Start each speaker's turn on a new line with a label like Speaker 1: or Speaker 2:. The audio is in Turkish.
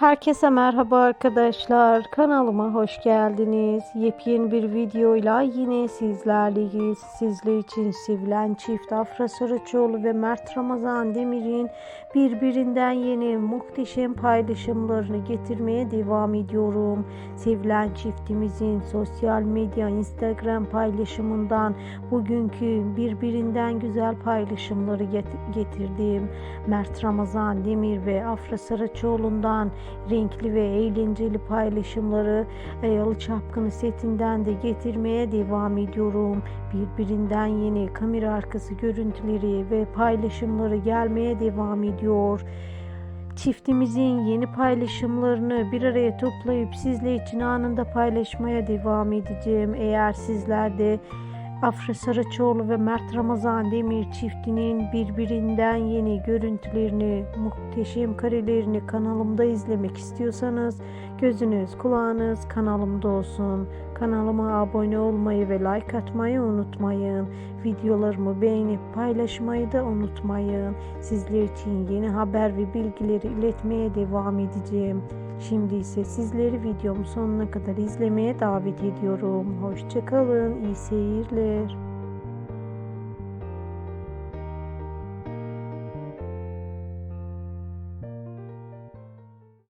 Speaker 1: Herkese merhaba arkadaşlar. Kanalıma hoş geldiniz. Yepyeni bir videoyla yine sizlerleyiz. Sizler için sevilen çift Afra Saraçoğlu ve Mert Ramazan Demir'in birbirinden yeni muhteşem paylaşımlarını getirmeye devam ediyorum. Sevilen çiftimizin sosyal medya Instagram paylaşımından bugünkü birbirinden güzel paylaşımları get- getirdim. Mert Ramazan Demir ve Afra Saraçoğlu'ndan renkli ve eğlenceli paylaşımları Yalı Çapkını setinden de getirmeye devam ediyorum. Birbirinden yeni kamera arkası görüntüleri ve paylaşımları gelmeye devam ediyor. Çiftimizin yeni paylaşımlarını bir araya toplayıp sizler için anında paylaşmaya devam edeceğim. Eğer sizler de Afra Saraçoğlu ve Mert Ramazan Demir çiftinin birbirinden yeni görüntülerini, muhteşem karelerini kanalımda izlemek istiyorsanız gözünüz kulağınız kanalımda olsun. Kanalıma abone olmayı ve like atmayı unutmayın. Videolarımı beğenip paylaşmayı da unutmayın. Sizler için yeni haber ve bilgileri iletmeye devam edeceğim. Şimdi ise sizleri videomu sonuna kadar izlemeye davet ediyorum. Hoşçakalın, iyi seyirler. ser.